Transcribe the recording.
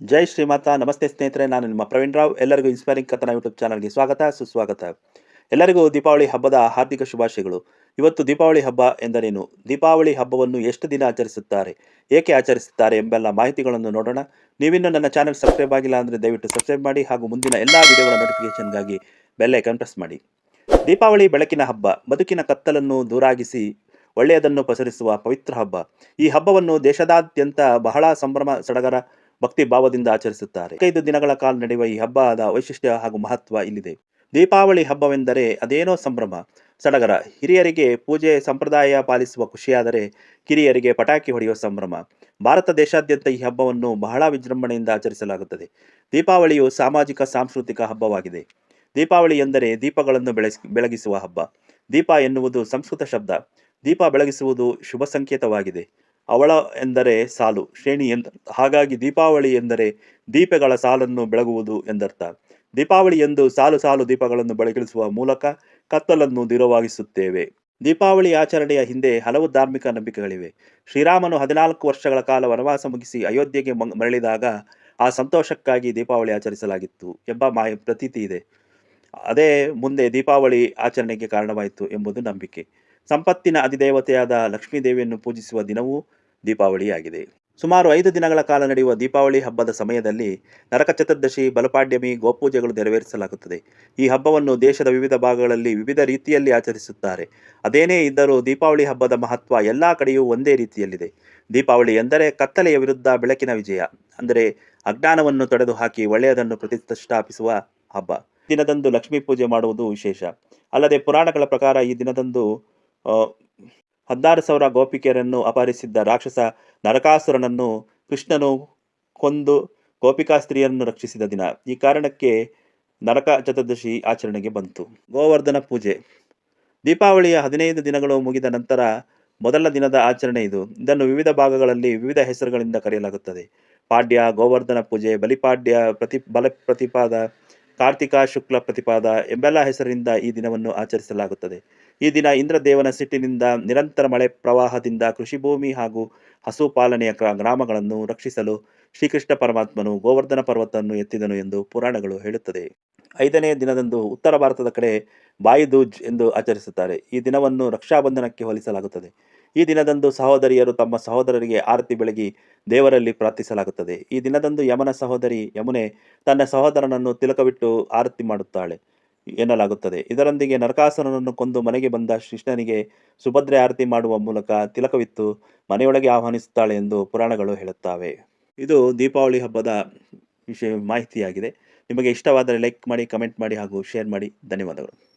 ಜೈ ಶ್ರೀಮಾತ, ನಮಸ್ತೆ ಸ್ನೇಹಿತರೆ, ನಾನು ನಿಮ್ಮ ಪ್ರವೀಣ್ ರಾವ್. ಎಲ್ಲರಿಗೂ ಇನ್ಸ್ಪೈರಿಂಗ್ ಕಥನ ಯೂಟ್ಯೂಬ್ ಚಾನಲ್ಗೆ ಸ್ವಾಗತ, ಸುಸ್ವಾಗತ. ಎಲ್ಲರಿಗೂ ದೀಪಾವಳಿ ಹಬ್ಬದ ಹಾರ್ದಿಕ ಶುಭಾಶಯಗಳು. ಇವತ್ತು ದೀಪಾವಳಿ ಹಬ್ಬ ಎಂದರೇನು? ದೀಪಾವಳಿ ಹಬ್ಬವನ್ನು ಎಷ್ಟು ದಿನ ಆಚರಿಸುತ್ತಾರೆ? ಏಕೆ ಆಚರಿಸುತ್ತಾರೆ ಎಂಬೆಲ್ಲ ಮಾಹಿತಿಗಳನ್ನು ನೋಡೋಣ. ನೀವಿನ್ನೂ ನನ್ನ ಚಾನಲ್ ಸಬ್ಸ್ಕ್ರೈಬ್ ಆಗಿಲ್ಲ ಅಂದರೆ ದಯವಿಟ್ಟು ಸಬ್ಸ್ಕ್ರೈಬ್ ಮಾಡಿ ಹಾಗೂ ಮುಂದಿನ ಎಲ್ಲ ವಿಡಿಯೋಗಳ ನೋಟಿಫಿಕೇಷನ್ಗಾಗಿ ಬೆಲ್ ಕಂಪ್ರೆಸ್ ಪ್ರೆಸ್ ಮಾಡಿ. ದೀಪಾವಳಿ ಬೆಳಕಿನ ಹಬ್ಬ, ಬದುಕಿನ ಕತ್ತಲನ್ನು ದೂರಾಗಿಸಿ ಒಳ್ಳೆಯದನ್ನು ಪಸರಿಸುವ ಪವಿತ್ರ ಹಬ್ಬ. ಈ ಹಬ್ಬವನ್ನು ದೇಶದಾದ್ಯಂತ ಬಹಳ ಸಂಭ್ರಮ, ಸಡಗರ ಭಕ್ತಿ ಭಾವದಿಂದ ಆಚರಿಸುತ್ತಾರೆ. ಐದು ದಿನಗಳ ಕಾಲ ನಡೆಯುವ ಈ ಹಬ್ಬದ ವೈಶಿಷ್ಟ್ಯ ಹಾಗೂ ಮಹತ್ವ ಇಲ್ಲಿದೆ. ದೀಪಾವಳಿ ಹಬ್ಬವೆಂದರೆ ಅದೇನೋ ಸಂಭ್ರಮ. ಸಡಗರ, ಹಿರಿಯರಿಗೆ ಪೂಜೆ ಸಂಪ್ರದಾಯ ಪಾಲಿಸುವ ಖುಷಿಯಾದರೆ ಕಿರಿಯರಿಗೆ ಪಟಾಕಿ ಹೊಡೆಯುವ ಸಂಭ್ರಮ. ಭಾರತ ದೇಶಾದ್ಯಂತ ಈ ಹಬ್ಬವನ್ನು ಬಹಳ ವಿಜೃಂಭಣೆಯಿಂದ ಆಚರಿಸಲಾಗುತ್ತದೆ. ದೀಪಾವಳಿಯು ಸಾಮಾಜಿಕ, ಸಾಂಸ್ಕೃತಿಕ ಹಬ್ಬವಾಗಿದೆ. ದೀಪಾವಳಿ ಎಂದರೆ ದೀಪಗಳನ್ನು ಬೆಳೆಸ್, ಬೆಳಗಿಸುವ ಹಬ್ಬ. ದೀಪ ಎನ್ನುವುದು ಸಂಸ್ಕೃತ ಶಬ್ದ. ದೀಪ ಬೆಳಗಿಸುವುದು ಶುಭ ಸಂಕೇತವಾಗಿದೆ. ಅವಳ ಎಂದರೆ ಸಾಲು, ಶ್ರೇಣಿ ಎಂದ ಹಾಗಾಗಿ ದೀಪಾವಳಿ ಎಂದರೆ ದೀಪಗಳ ಸಾಲನ್ನು ಬೆಳಗುವುದು ಎಂದರ್ಥ. ದೀಪಾವಳಿ ಎಂದು ಸಾಲು ಸಾಲು ದೀಪಗಳನ್ನು ಬೆಳಗಿಸುವ ಮೂಲಕ ಕತ್ತಲನ್ನು ದೂರವಾಗಿಸುತ್ತೇವೆ. ದೀಪಾವಳಿ ಆಚರಣೆಯ ಹಿಂದೆ ಹಲವು ಧಾರ್ಮಿಕ ನಂಬಿಕೆಗಳಿವೆ. ಶ್ರೀರಾಮನು ಹದಿನಾಲ್ಕು ವರ್ಷಗಳ ಕಾಲ ವನವಾಸ ಮುಗಿಸಿ ಅಯೋಧ್ಯೆಗೆ ಮರಳಿದಾಗ ಆ ಸಂತೋಷಕ್ಕಾಗಿ ದೀಪಾವಳಿ ಆಚರಿಸಲಾಗಿತ್ತು ಎಂಬ ಮಾಯ, ಪ್ರತೀತಿ ಇದೆ. ಅದೇ ಮುಂದೆ ದೀಪಾವಳಿ ಆಚರಣೆಗೆ ಕಾರಣವಾಯಿತು ಎಂಬುದು ನಂಬಿಕೆ. ಸಂಪತ್ತಿನ ಅಧಿದೇವತೆಯಾದ ಲಕ್ಷ್ಮೀದೇವಿಯನ್ನು ಪೂಜಿಸುವ ದಿನವೂ ದೀಪಾವಳಿಯಾಗಿದೆ. ಸುಮಾರು ಐದು ದಿನಗಳ ಕಾಲ ನಡೆಯುವ ದೀಪಾವಳಿ ಹಬ್ಬದ ಸಮಯದಲ್ಲಿ ನರಕ ಚತುರ್ದಶಿ, ಬಲಪಾಡ್ಯಮಿ, ಗೋಪೂಜೆಗಳು ನೆರವೇರಿಸಲಾಗುತ್ತದೆ. ಈ ಹಬ್ಬವನ್ನು ದೇಶದ ವಿವಿಧ ಭಾಗಗಳಲ್ಲಿ ವಿವಿಧ ರೀತಿಯಲ್ಲಿ ಆಚರಿಸುತ್ತಾರೆ. ಅದೇನೇ ಇದ್ದರೂ ದೀಪಾವಳಿ ಹಬ್ಬದ ಮಹತ್ವ ಎಲ್ಲ ಕಡೆಯೂ ಒಂದೇ ರೀತಿಯಲ್ಲಿದೆ. ದೀಪಾವಳಿ ಎಂದರೆ ಕತ್ತಲೆಯ ವಿರುದ್ಧ ಬೆಳಕಿನ ವಿಜಯ, ಅಂದರೆ ಅಜ್ಞಾನವನ್ನು ತೊಡೆದು ಹಾಕಿ ಒಳ್ಳೆಯದನ್ನು ಪ್ರತಿಷ್ಠಾಪಿಸುವ ಹಬ್ಬ. ದಿನದಂದು ಲಕ್ಷ್ಮೀ ಪೂಜೆ ಮಾಡುವುದು ವಿಶೇಷ. ಅಲ್ಲದೆ ಪುರಾಣಗಳ ಪ್ರಕಾರ ಈ ದಿನದಂದು ಹದಿನಾರು ಸಾವಿರ ಗೋಪಿಕೆಯರನ್ನು ಅಪಹರಿಸಿದ್ದ ರಾಕ್ಷಸ ನರಕಾಸುರನನ್ನು ಕೃಷ್ಣನು ಕೊಂದು ಗೋಪಿಕಾ ಸ್ತ್ರೀಯರನ್ನು ರಕ್ಷಿಸಿದ ದಿನ. ಈ ಕಾರಣಕ್ಕೆ ನರಕ ಚತುರ್ದಶಿ ಆಚರಣೆಗೆ ಬಂತು. ಗೋವರ್ಧನ ಪೂಜೆ. ದೀಪಾವಳಿಯ ಹದಿನೈದು ದಿನಗಳು ಮುಗಿದ ನಂತರ ಮೊದಲ ದಿನದ ಆಚರಣೆ ಇದು. ಇದನ್ನು ವಿವಿಧ ಭಾಗಗಳಲ್ಲಿ ವಿವಿಧ ಹೆಸರುಗಳಿಂದ ಕರೆಯಲಾಗುತ್ತದೆ. ಪಾಡ್ಯ, ಗೋವರ್ಧನ ಪೂಜೆ, ಬಲಿಪಾಡ್ಯ ಪ್ರತಿ, ಬಲ ಪ್ರತಿಪಾದ ಕಾರ್ತಿಕ ಶುಕ್ಲ ಪ್ರತಿಪಾದ ಎಂಬೆಲ್ಲ ಹೆಸರಿನಿಂದ ಈ ದಿನವನ್ನು ಆಚರಿಸಲಾಗುತ್ತದೆ. ಈ ದಿನ ಇಂದ್ರದೇವನ ಸಿಟ್ಟಿನಿಂದ ನಿರಂತರ ಮಳೆ ಪ್ರವಾಹದಿಂದ ಕೃಷಿ ಭೂಮಿ ಹಾಗೂ ಹಸು ಪಾಲನೆಯ ಗ್ರಾಮಗಳನ್ನು ರಕ್ಷಿಸಲು ಶ್ರೀಕೃಷ್ಣ ಪರಮಾತ್ಮನು ಗೋವರ್ಧನ ಪರ್ವತವನ್ನು ಎತ್ತಿದನು ಎಂದು ಪುರಾಣಗಳು ಹೇಳುತ್ತದೆ. ಐದನೇ ದಿನದಂದು ಉತ್ತರ ಭಾರತದ ಕಡೆ ಬಾಯಿದೂಜ್ ಎಂದು ಆಚರಿಸುತ್ತಾರೆ. ಈ ದಿನವನ್ನು ರಕ್ಷಾಬಂಧನಕ್ಕೆ ಹೋಲಿಸಲಾಗುತ್ತದೆ. ಈ ದಿನದಂದು ಸಹೋದರಿಯರು ತಮ್ಮ ಸಹೋದರರಿಗೆ ಆರತಿ ಬೆಳಗಿ ದೇವರಲ್ಲಿ ಪ್ರಾರ್ಥಿಸಲಾಗುತ್ತದೆ. ಈ ದಿನದಂದು ಯಮನ ಸಹೋದರಿ ಯಮುನೆ ತನ್ನ ಸಹೋದರನನ್ನು ತಿಲಕವಿಟ್ಟು ಆರತಿ ಮಾಡುತ್ತಾಳೆ ಎನ್ನಲಾಗುತ್ತದೆ. ಇದರೊಂದಿಗೆ ನರಕಾಸುರನನ್ನು ಕೊಂದು ಮನೆಗೆ ಬಂದ ಕೃಷ್ಣನಿಗೆ ಸುಭದ್ರೆ ಆರತಿ ಮಾಡುವ ಮೂಲಕ ತಿಲಕವಿತ್ತು ಮನೆಯೊಳಗೆ ಆಹ್ವಾನಿಸುತ್ತಾಳೆ ಎಂದು ಪುರಾಣಗಳು ಹೇಳುತ್ತವೆ. ಇದು ದೀಪಾವಳಿ ಹಬ್ಬದ ವಿಷಯ ಮಾಹಿತಿಯಾಗಿದೆ. ನಿಮಗೆ ಇಷ್ಟವಾದರೆ ಲೈಕ್ ಮಾಡಿ ಕಮೆಂಟ್ ಮಾಡಿ ಹಾಗೂ ಶೇರ್ ಮಾಡಿ. ಧನ್ಯವಾದಗಳು.